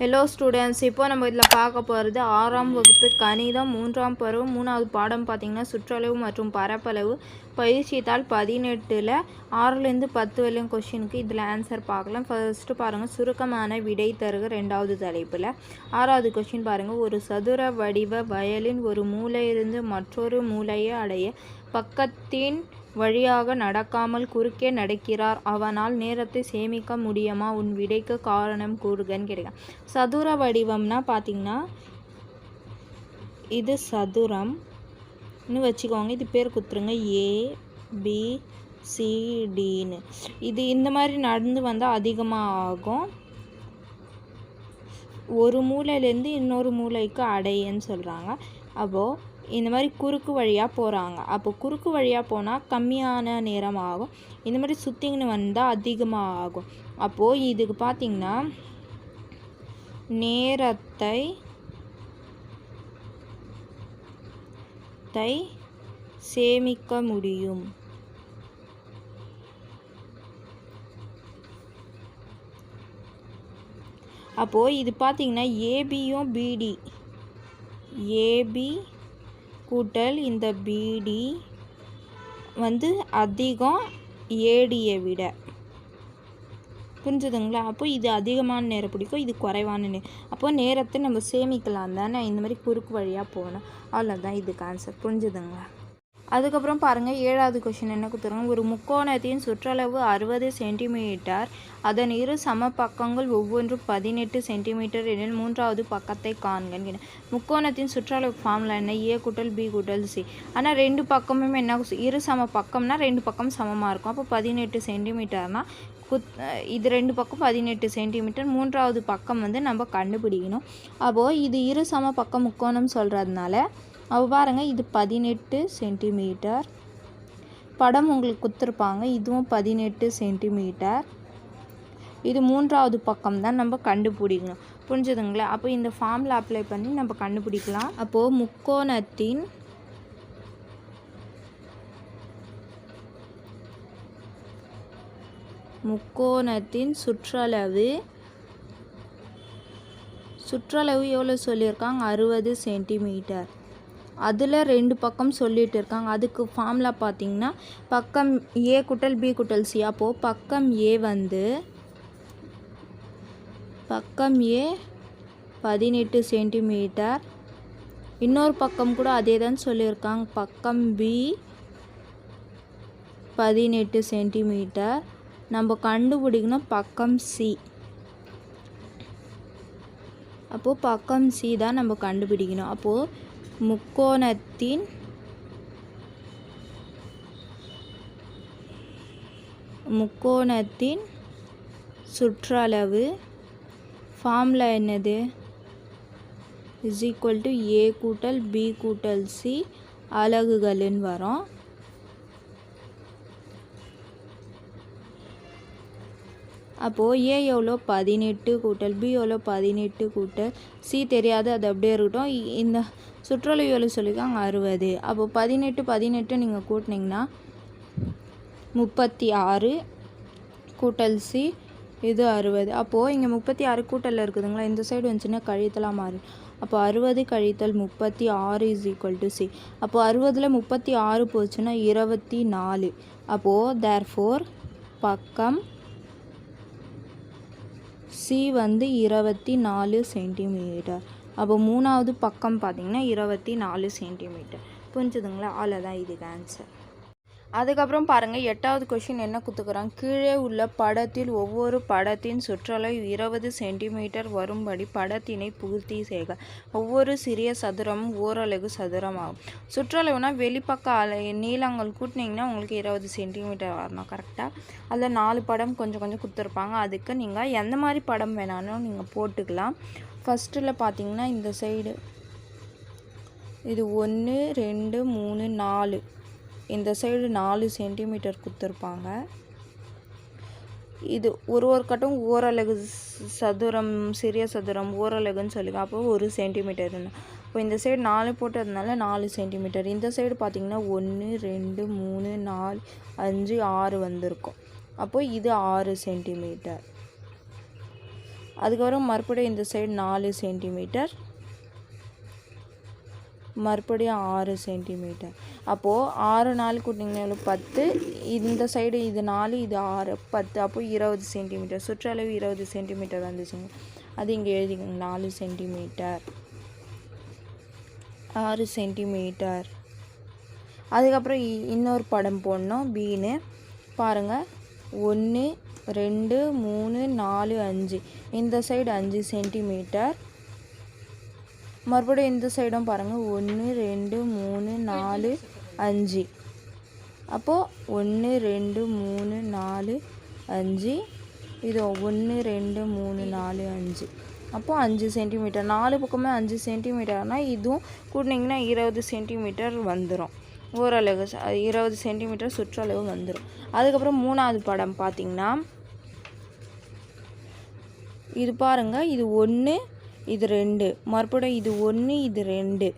Hello students இப்போ நம்ம இதில் பார்க்க போகிறது ஆறாம் வகுப்பு கணிதம் மூன்றாம் பருவம் மூணாவது பாடம் பார்த்திங்கன்னா சுற்றளவு மற்றும் பரப்பளவு. பயிற்சித்தாள் பதினெட்டில் ஆறுலேருந்து பத்து வரையும் கொஷினுக்கு இதில் ஆன்சர் பார்க்கலாம். ஃபர்ஸ்ட்டு பாருங்கள் சுருக்கமான விடை தருக ரெண்டாவது தலைப்பில். ஆறாவது கொஷின் பாருங்கள் ஒரு சதுர வடிவ வயலின் ஒரு மூலையிலிருந்து மற்றொரு மூலையை அடைய பக்கத்தின் வழியாக நடக்காமல் குறுக்கே நடக்கிறார். அவனால் நேரத்தை சேமிக்க முடியுமா? உன் விடைக்கு காரணம் கூறுகன்னு கேட்க சதுர வடிவம்னா பார்த்தீங்கன்னா இது சதுரம் இன்னும் வச்சுக்கோங்க. இது பேர் குத்துருங்க. ஏ பி சிடின்னு இது இந்த மாதிரி நடந்து வந்தால் அதிகமாக ஆகும் ஒரு மூலையிலேருந்து இன்னொரு மூலைக்கு அடையன்னு சொல்கிறாங்க அப்போது இந்த மாதிரி குறுக்கு வழியாக போகிறாங்க அப்போ குறுக்கு வழியாக போனால் கம்மியான நேரம் ஆகும். இந்த மாதிரி சுற்றிங்கன்னு வந்தால் அதிகமாக ஆகும். அப்போது இதுக்கு பார்த்திங்கன்னா நேரத்தை தை சேமிக்க முடியும். அப்போது இது பார்த்திங்கன்னா ஏபியும் பிடி ஏபி கூட்டல் இந்த பிடி வந்து அதிகம் ஏடியை விட. புரிஞ்சுதுங்களா? அப்போ இது அதிகமான நேரம் பிடிக்கும் இது குறைவான நேரம் அப்போ நேரத்தை நம்ம சேமிக்கலாம் தானே? இந்த மாதிரி குறுக்கு வழியாக போகணும். அவ்வளோதான் இதுக்கு ஆன்சர் புரிஞ்சுதுங்களா? அதுக்கப்புறம் பாருங்கள் ஏழாவது கொஷின் என்ன கொடுத்துருங்க? ஒரு முக்கோணத்தின் சுற்றளவு அறுபது சென்டிமீட்டர். அதன் இரு சம பக்கங்கள் ஒவ்வொன்றும் பதினெட்டு சென்டிமீட்டர் எனில் மூன்றாவது பக்கத்தை காண்கன்னு முக்கோணத்தின் சுற்றளவு ஃபார்மில் என்ன? ஏ கூட்டல் பி கூட்டல் சி ஆனால் ரெண்டு பக்கமும் என்ன இரு சம பக்கம்னா ரெண்டு பக்கம் சமமாக இருக்கும். அப்போ பதினெட்டு சென்டிமீட்டர்னால் குத் இது ரெண்டு பக்கம் பதினெட்டு சென்டிமீட்டர். மூன்றாவது பக்கம் வந்து நம்ம கண்டுபிடிக்கணும். அப்போது இது இரு சம பக்கம் முக்கோணம் சொல்கிறதுனால அப்போ பாருங்கள் இது பதினெட்டு சென்டிமீட்டர். படம் உங்களுக்கு கொடுத்துருப்பாங்க இதுவும் பதினெட்டு சென்டிமீட்டர். இது மூன்றாவது பக்கம் தான் நம்ம கண்டுபிடிக்கணும். புரிஞ்சுதுங்களா? அப்போ இந்த ஃபார்மில் அப்ளை பண்ணி நம்ம கண்டுபிடிக்கலாம். அப்போது முக்கோணத்தின் முக்கோணத்தின் சுற்றளவு சுற்றளவு எவ்வளோ சொல்லியிருக்காங்க? அறுபது சென்டிமீட்டர். அதில் ரெண்டு பக்கம் சொல்லிட்டு இருக்காங்க. அதுக்கு ஃபார்முலா பார்த்தீங்கன்னா பக்கம் ஏ குட்டல் பி குட்டல் சி அப்போது பக்கம் ஏ வந்து பக்கம் ஏ பதினெட்டு சென்டிமீட்டர் இன்னொரு பக்கம் கூட அதே தான் சொல்லியிருக்காங்க. பக்கம் பி பதினெட்டு சென்டிமீட்டர் நம்ம கண்டுபிடிக்கணும் பக்கம் சி அப்போது பக்கம் சி தான் நம்ம கண்டுபிடிக்கணும். அப்போது முக்கோணத்தின் முக்கோணத்தின் சுற்றளவு ஃபார்முலா என்னது? இஸ் ஈக்குவல் டு ஏ கூட்டல் பி கூட்டல் சி அலகுகளின் வரும். அப்போது ஏ எவ்வளோ பதினெட்டு கூட்டல். பி எவ்வளோ பதினெட்டு கூட்டல். சி தெரியாது அது அப்படியே இருக்கட்டும். இந்த சுற்றுலா எவ்வளோ சொல்லியிருக்காங்க அறுபது. அப்போது பதினெட்டு பதினெட்டு நீங்கள் கூட்டினீங்கன்னா முப்பத்தி ஆறு கூட்டல் சி இது அறுபது. அப்போது இங்கே முப்பத்தி ஆறு கூட்டலில் இருக்குதுங்களா? இந்த சைடு வந்துச்சுன்னா கழித்தலாக மாறி. அப்போ அறுபது கழித்தல் முப்பத்தி ஆறு இஸ் ஈக்குவல் டு சி அப்போது அறுபதில் முப்பத்தி ஆறு போச்சுன்னா இருபத்தி நாலு. அப்போது தேர் ஃபோர் பக்கம் சி வந்து இருபத்தி நாலு சென்டிமீட்டர். அப்போ மூணாவது பக்கம் பார்த்திங்கன்னா இருபத்தி நாலு சென்டிமீட்டர். புரிஞ்சுதுங்களா? அவ்வளோதான் இதுக்கு ஆன்சர் அதுக்கப்புறம் பாருங்கள் எட்டாவது கொஷின் என்ன கொடுத்துக்குறாங்க கீழே உள்ள படத்தில் ஒவ்வொரு படத்தின் சுற்றளவு இருபது சென்டிமீட்டர் வரும்படி படத்தினை பூர்த்தி செய்க ஒவ்வொரு சிறிய சதுரமும் ஓரளவு சதுரமாகும். சுற்றளவுனா வெளிப்பக்க அலை நீளங்கள் கூட்டினீங்கன்னா உங்களுக்கு இருபது சென்டிமீட்டர் வரணும் கரெக்டாக அதில் நாலு படம் கொஞ்சம் கொஞ்சம் கொடுத்துருப்பாங்க. அதுக்கு நீங்கள் எந்த மாதிரி படம் வேணாலும் நீங்கள் போட்டுக்கலாம். ஃபஸ்ட்டில் பார்த்தீங்கன்னா இந்த சைடு இது ஒன்று ரெண்டு மூணு நாலு. இந்த சைடு நாலு சென்டிமீட்டர் கொடுத்துருப்பாங்க இது ஒரு ஒரு கட்டம் ஓரலகு சதுரம் சிறிய சதுரம் ஓரலகுன்னு சொல்லுங்க. அப்போ ஒரு சென்டிமீட்டர் இப்போ இந்த சைடு நாலு போட்டதுனால நாலு சென்டிமீட்டர் இந்த சைடு பார்த்திங்கன்னா ஒன்று ரெண்டு மூணு நாலு அஞ்சு ஆறு வந்திருக்கும். அப்போ இது ஆறு சென்டிமீட்டர் அதுக்கப்புறம் மறுபடியும் இந்த சைடு நாலு சென்டிமீட்டர் மறுபடியும் ஆறு சென்டிமீட்டர் அப்போது ஆறு நாலு கூட்டிங்கன்னா எவ்வளோ பத்து. இந்த சைடு இது நாலு இது ஆறு. பத்து. அப்போது இருபது சென்டிமீட்டர் சுற்றளவு இருபது சென்டிமீட்டர் வந்துச்சுங்க. அது இங்கே எழுதிக்கோங்க. நாலு சென்டிமீட்டர் ஆறு சென்டிமீட்டர் அதுக்கப்புறம் இ- இன்னொரு படம் போடணும். பீனு. பாருங்கள் ஒன்று ரெண்டு மூணு நாலு அஞ்சு. இந்த சைடு அஞ்சு சென்டிமீட்டர் மறுபடியும் இந்த சைடும் பாருங்கள் ஒன்று ரெண்டு மூணு நாலு. அஞ்சு. அப்போது ஒன்று ரெண்டு மூணு நாலு அஞ்சு. இது ஒன்று ரெண்டு மூணு நாலு அஞ்சு. அப்போது அஞ்சு சென்டிமீட்டர் நாலு பக்கமே அஞ்சு சென்டிமீட்டர்னால் இதுவும் கூட்டினீங்கன்னா இருபது சென்டிமீட்டர் வந்துடும் ஓரளவு இருபது சென்டிமீட்டர் சுற்றளவு வந்துடும் அதுக்கப்புறம் மூணாவது படம் பார்த்தீங்கன்னா இது பாருங்கள் இது ஒன்று இது ரெண்டு. மறுபடியும் இது ஒன்று இது ரெண்டு.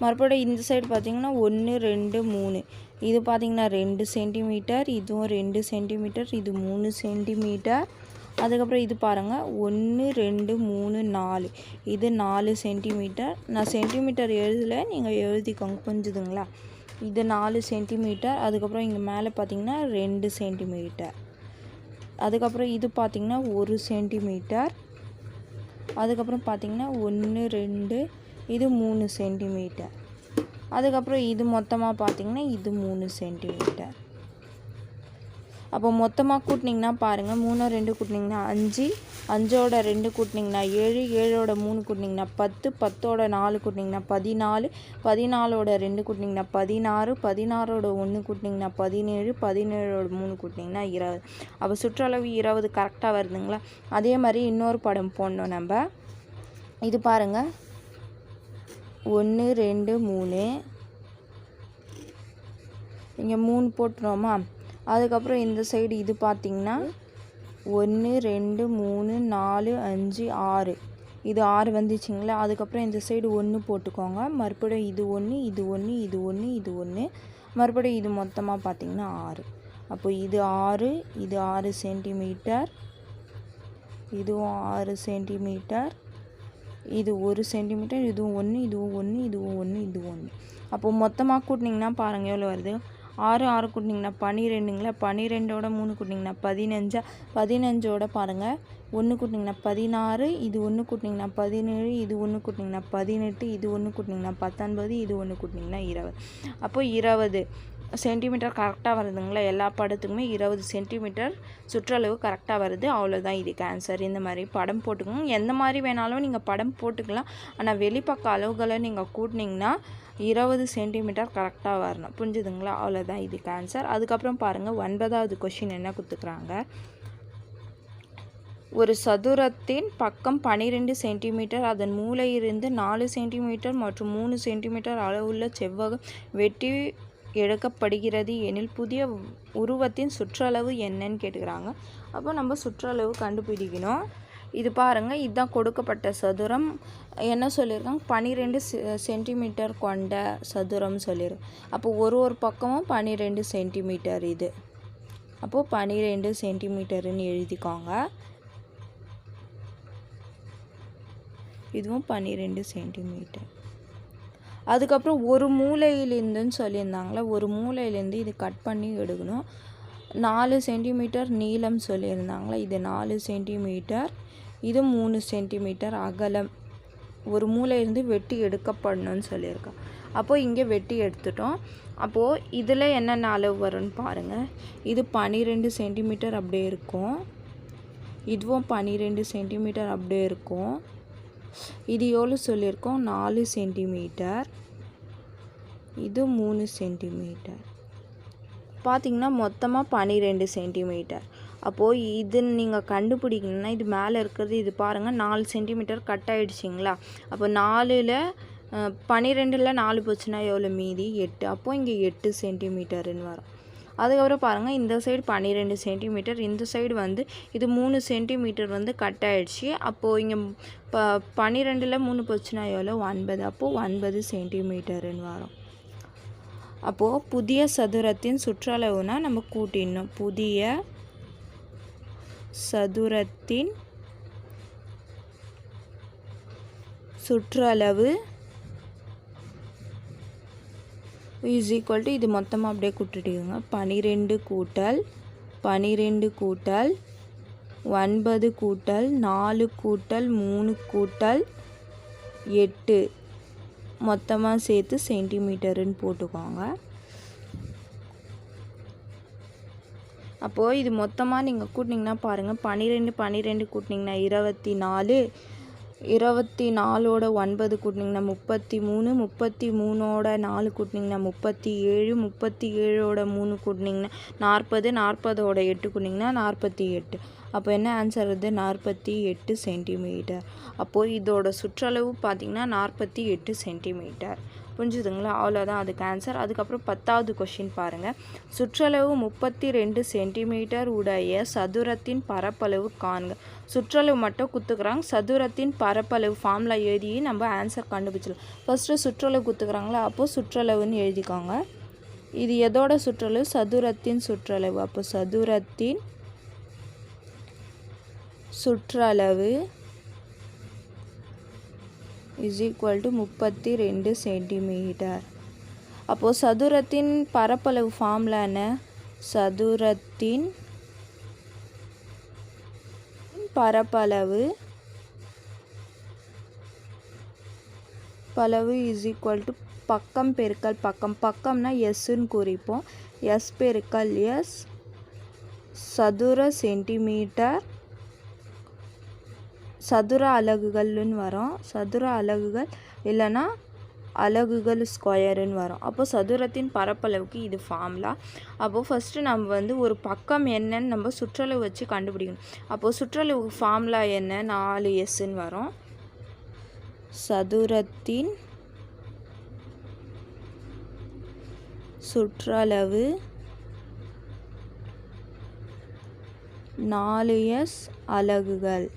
மறுபடியும் இந்த சைடு பார்த்தீங்கன்னா ஒன்று ரெண்டு மூணு. இது பார்த்தீங்கன்னா ரெண்டு சென்டிமீட்டர் இதுவும் ரெண்டு சென்டிமீட்டர் இது மூணு சென்டிமீட்டர் அதுக்கப்புறம் இது பாருங்கள் ஒன்று ரெண்டு மூணு நாலு. இது நாலு சென்டிமீட்டர் நான் சென்டிமீட்டர் எழுதலை நீங்கள் எழுதிக்கோங்க புரிஞ்சுதுங்களா? இது நாலு சென்டிமீட்டர் அதுக்கப்புறம் இங்கே மேலே பார்த்திங்கன்னா ரெண்டு சென்டிமீட்டர் அதுக்கப்புறம் இது பார்த்திங்கன்னா ஒரு சென்டிமீட்டர் அதுக்கப்புறம் பார்த்திங்கன்னா ஒன்று ரெண்டு இது மூணு சென்டிமீட்டர். அதுக்கப்புறம் இது மொத்தமாக பார்த்திங்கன்னா இது மூணு சென்டிமீட்டர். அப்போ மொத்தமாக கூட்டினீங்கன்னா பாருங்கள் மூணோ ரெண்டு கூட்டினீங்கன்னா அஞ்சு அஞ்சோட ரெண்டு கூட்டினிங்கன்னா ஏழு ஏழோட மூணு கூட்டினிங்கன்னா பத்து பத்தோட நாலு கூட்டினிங்கன்னா பதினாலு பதினாலோட ரெண்டு கூட்டினிங்கன்னா பதினாறு பதினாறோட ஒன்று கூட்டினிங்கன்னா பதினேழு பதினேழோட மூணு கூட்டினீங்கன்னா இருபது அப்போ சுற்றளவு இருபது கரெக்டாக வருதுங்களா? அதே மாதிரி இன்னொரு படம் போடணும் நம்ம. இது பாருங்கள் ஒன்று ரெண்டு மூணு. இங்கே மூணு போட்டுருவோமா? அதுக்கப்புறம் இந்த சைடு இது பார்த்திங்கன்னா ஒன்று ரெண்டு மூணு நாலு அஞ்சு ஆறு. இது ஆறு வந்துச்சுங்களா? அதுக்கப்புறம் இந்த சைடு ஒன்று போட்டுக்கோங்க. மறுபடியும் இது ஒன்று இது ஒன்று இது ஒன்று இது ஒன்று மறுபடியும் இது மொத்தமாக பார்த்திங்கன்னா ஆறு. அப்போ இது ஆறு இது ஆறு சென்டிமீட்டர் இதுவும் ஆறு சென்டிமீட்டர் இது ஒரு சென்டிமீட்டர் இதுவும் ஒன்று இதுவும் ஒன்று இதுவும் ஒன்று இது ஒன்று அப்போ மொத்தமாக கூட்டினீங்கன்னா பாருங்கள் எவ்வளோ வருது? ஆறு ஆறு கூட்டினிங்கன்னா பன்னிரெண்டுங்களா? பன்னிரெண்டோட மூணு கூட்டினீங்கன்னா பதினஞ்சா? பதினஞ்சோட பாருங்கள் ஒன்று கூட்டினிங்கன்னா பதினாறு இது ஒன்று கூட்டினிங்கன்னா பதினேழு இது ஒன்று கூட்டினிங்கன்னா பதினெட்டு இது ஒன்று கூட்டினிங்கன்னா பத்தொன்பது இது ஒன்று கூட்டினீங்கன்னா இருபது. அப்போ இருபது. சென்டிமீட்டர் கரெக்டாக வருதுங்களா? எல்லா படத்துக்குமே இருபது சென்டிமீட்டர் சுற்றளவு கரெக்டாக வருது. அவ்வளோதான் இதுக்கு ஆன்சர் இந்த மாதிரி படம் போட்டுக்கோங்க எந்த மாதிரி வேணாலும் நீங்கள் படம் போட்டுக்கலாம். ஆனால் வெளிப்பக்க அளவுகளை நீங்கள் கூட்டினீங்கன்னா இருபது சென்டிமீட்டர் கரெக்டாக வரணும். புரிஞ்சுதுங்களா? அவ்வளோதான் இதுக்கு ஆன்சர் அதுக்கப்புறம் பாருங்கள் ஒன்பதாவது கொஷின் என்ன கொடுத்துக்குறாங்க ஒரு சதுரத்தின் பக்கம் பன்னிரெண்டு சென்டிமீட்டர் அதன் மூளையிலிருந்து நாலு சென்டிமீட்டர் மற்றும் மூணு சென்டிமீட்டர் அளவுள்ள செவ்வகம் வெட்டி எடுக்கப்படுகிறது எனில் புதிய உருவத்தின் சுற்றளவு என்னன்னு கேட்டுக்கிறாங்க. அப்போ நம்ம சுற்றளவு கண்டுபிடிக்கணும். இது பாருங்கள் இதுதான் கொடுக்கப்பட்ட சதுரம். என்ன சொல்லியிருக்காங்க? பன்னிரெண்டு சென்டிமீட்டர் கொண்ட சதுரம் சொல்லியிருக்கோம் அப்போ ஒரு ஒரு பக்கமும் பன்னிரெண்டு சென்டிமீட்டர் இது. அப்போது பன்னிரெண்டு சென்டிமீட்டருன்னு எழுதிக்கோங்க. இதுவும் பன்னிரெண்டு சென்டிமீட்டர். அதுக்கப்புறம் ஒரு மூலையிலேருந்துன்னு சொல்லியிருந்தாங்களே ஒரு மூலையிலேருந்து இது கட் பண்ணி எடுக்கணும். நாலு சென்டிமீட்டர் நீளம் சொல்லியிருந்தாங்களே இது நாலு சென்டிமீட்டர் இது மூணு சென்டிமீட்டர் அகலம். ஒரு மூலையிலேருந்து வெட்டி எடுக்கப்படணும்னு சொல்லியிருக்கான் அப்போது இங்கே வெட்டி எடுத்துட்டோம். அப்போது இதில் என்னென்ன அளவு வரும்னு பாருங்கள் இது பன்னிரெண்டு சென்டிமீட்டர் அப்படியே இருக்கும். இதுவும் பன்னிரெண்டு சென்டிமீட்டர் அப்படியே இருக்கும். இது எவ்வளோ சொல்லியிருக்கோம் நாலு சென்டிமீட்டர். இது மூணு சென்டிமீட்டர். பார்த்திங்கன்னா மொத்தமாக பன்னிரெண்டு சென்டிமீட்டர். அப்போது இது நீங்கள் கண்டுபிடிக்கணும்னா இது மேலே இருக்கிறது இது பாருங்கள் நாலு சென்டிமீட்டர் கட் ஆகிடுச்சிங்களா அப்போ நாலில் பன்னிரெண்டில் நாலு போச்சுன்னா எவ்வளோ மீதி எட்டு. அப்போது இங்கே எட்டு சென்டிமீட்டருன்னு வரும். அதுக்கப்புறம் பாருங்கள் இந்த சைடு பன்னிரெண்டு சென்டிமீட்டர் இந்த சைடு வந்து இது மூணு சென்டிமீட்டர் வந்து கட் ஆகிடுச்சி அப்போது இங்கே ப பன்னிரெண்டில் மூணு போச்சுன்னா எவ்வளோ ஒன்பது. அப்போது ஒன்பது சென்டிமீட்டருன்னு வரும். அப்போது புதிய சதுரத்தின் சுற்றளவுனா நம்ம கூட்டிடணும். புதிய சதுரத்தின் சுற்றளவு இஸ் ஈக்குவல் டு இது மொத்தமாக அப்படியே கூட்டிட்டுங்க பனிரெண்டு கூட்டல் பனிரெண்டு கூட்டல் ஒன்பது கூட்டல் நாலு கூட்டல் மூணு கூட்டல் எட்டு. மொத்தமாக சேர்த்து சென்டிமீட்டருன்னு போட்டுக்கோங்க. அப்போது இது மொத்தமாக நீங்கள் கூட்டினீங்கன்னா பாருங்கள் பன்னிரெண்டு பன்னிரெண்டு கூட்டினீங்கன்னா இருபத்தி நாலு இருபத்தி நாலோட ஒன்பது கூட்டினிங்கண்ணா முப்பத்தி மூணு முப்பத்தி மூணோட நாலு கூட்டினிங்கண்ணா முப்பத்தி ஏழு முப்பத்தி ஏழோட மூணு கூட்டினிங்கண்ணா நாற்பது நாற்பதோட எட்டு கூட்டினிங்கன்னா நாற்பத்தி எட்டு அப்போ என்ன ஆன்சர் வருது? நாற்பத்தி எட்டு சென்டிமீட்டர் அப்போது இதோட சுற்றளவு பார்த்திங்கன்னா நாற்பத்தி எட்டு சென்டிமீட்டர் புரிஞ்சுதுங்களா? அவ்வளோதான் அதுக்கு ஆன்சர் அதுக்கப்புறம் பத்தாவது கொஷின் பாருங்கள் சுற்றளவு முப்பத்தி ரெண்டு சென்டிமீட்டர் உடைய சதுரத்தின் பரப்பளவு காண்க. சுற்றளவு மட்டும் குத்துக்கிறாங்க. சதுரத்தின் பரப்பளவு ஃபார்மில் எழுதி நம்ம ஆன்சர் கண்டுபிடிச்சிடலாம். ஃபஸ்ட்டு சுற்றளவு குத்துக்கிறாங்களா? அப்போது சுற்றளவுன்னு எழுதிக்கோங்க. இது எதோட சுற்றளவு? சதுரத்தின் சுற்றளவு. அப்போ சதுரத்தின் சுற்றளவு இஸ் ஈக்குவல் டு முப்பத்தி ரெண்டு சென்டிமீட்டர் அப்போது சதுரத்தின் பரப்பளவு ஃபார்முலா என்ன? சதுரத்தின் பரப்பளவு பளவு இஸ் ஈக்குவல் டு பக்கம் பெருக்கல் பக்கம். பக்கம்னா எஸ்ன்னு குறிப்போம். எஸ் பெருக்கல் எஸ் சதுர சென்டிமீட்டர் சதுர அலகுகள்னு வரும். சதுர அலகுகள் இல்லைன்னா அலகுகள் ஸ்கொயருன்னு வரும். அப்போ சதுரத்தின் பரப்பளவுக்கு இது ஃபார்முலா. அப்போது ஃபஸ்ட்டு நம்ம வந்து ஒரு பக்கம் என்னன்னு நம்ம சுற்றளவு வச்சு கண்டுபிடிக்கணும். அப்போது சுற்றளவு ஃபார்முலா என்ன? நாலு எஸ்ன்னு வரும். சதுரத்தின் சுற்றளவு நாலு எஸ் அலகுகள்.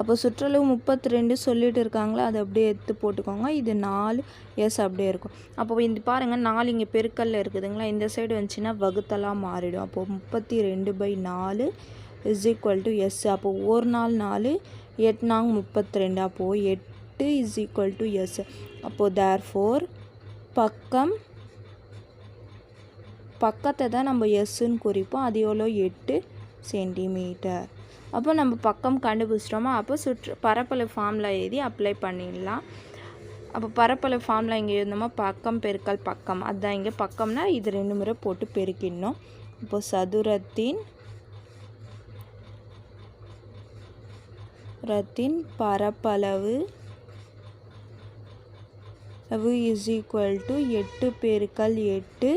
அப்போ சுற்றளவு முப்பத்தி ரெண்டு சொல்லிட்டு இருக்காங்களா அதை அப்படியே எடுத்து போட்டுக்கோங்க. இது நாலு எஸ் அப்படியே இருக்கும். அப்போ இந்த பாருங்கள் நாலு இங்கே பெருக்கல்ல இருக்குதுங்களா? இந்த சைடு வந்துச்சுன்னா வகுத்தலாக மாறிடும். அப்போது முப்பத்தி ரெண்டு பை நாலு இஸ் ஈக்குவல் டு எஸ் அப்போது ஒரு நாள் நாலு எட்டு நாங்க முப்பத்தி ரெண்டு அப்போது எட்டு இஸ் ஈக்குவல் டு எஸ் அப்போது தேர் ஃபோர் பக்கம் பக்கத்தை தான் நம்ம எஸ்ன்னு குறிப்போம். அது எவ்வளோ? எட்டு சென்டிமீட்டர் அப்போ நம்ம பக்கம் கண்டுபிடிச்சிட்டோமா அப்போ சுற்று பரப்பளவு ஃபார்மில் எழுதி அப்ளை பண்ணிடலாம். அப்போ பரப்பளவு ஃபார்மில் இங்கே இருந்தோமா பக்கம் பெருக்கல் பக்கம். அதுதான் இங்கே பக்கம்னா இது ரெண்டு முறை போட்டு பெருக்கிடணும். இப்போ சதுரத்தின் ரத்தின் பரப்பளவு இஸ் ஈக்குவல் டு எட்டு பெருக்கல் எட்டு.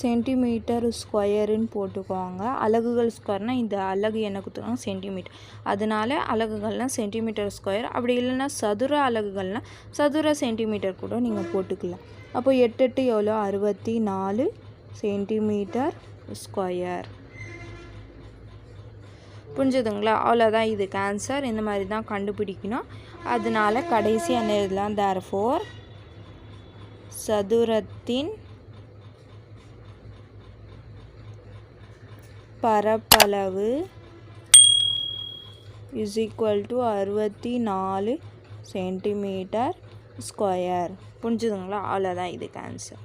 சென்டிமீட்டர் ஸ்கொயருன்னு போட்டுக்கோங்க. அலகுகள் ஸ்கொயர்னால் இந்த அலகு என்ன கொடுத்துருக்காங்க சென்டிமீட்டர். அதனால அலகுகள்னால் சென்டிமீட்டர் ஸ்கொயர். அப்படி இல்லைன்னா சதுர அலகுகள்னால் சதுர சென்டிமீட்டர் கூட நீங்கள் போட்டுக்கலாம். அப்போ எட்டு எட்டு எவ்வளோ? அறுபத்தி நாலு சென்டிமீட்டர் ஸ்கொயர். புரிஞ்சுதுங்களா? அவ்வளோதான் இது கேன்சர் இந்த மாதிரி தான் கண்டுபிடிக்கணும். அதனால கடைசி என்ன எழுதலாம்? தேர் ஃபோர் சதுரத்தின் பரப்பளவு இஸ் ஈக்குவல் டு அறுபத்தி நாலு சென்டிமீட்டர் ஸ்கொயர் புரிஞ்சுதுங்களா? அவ்வளோதான் இதுக்கு ஆன்சர்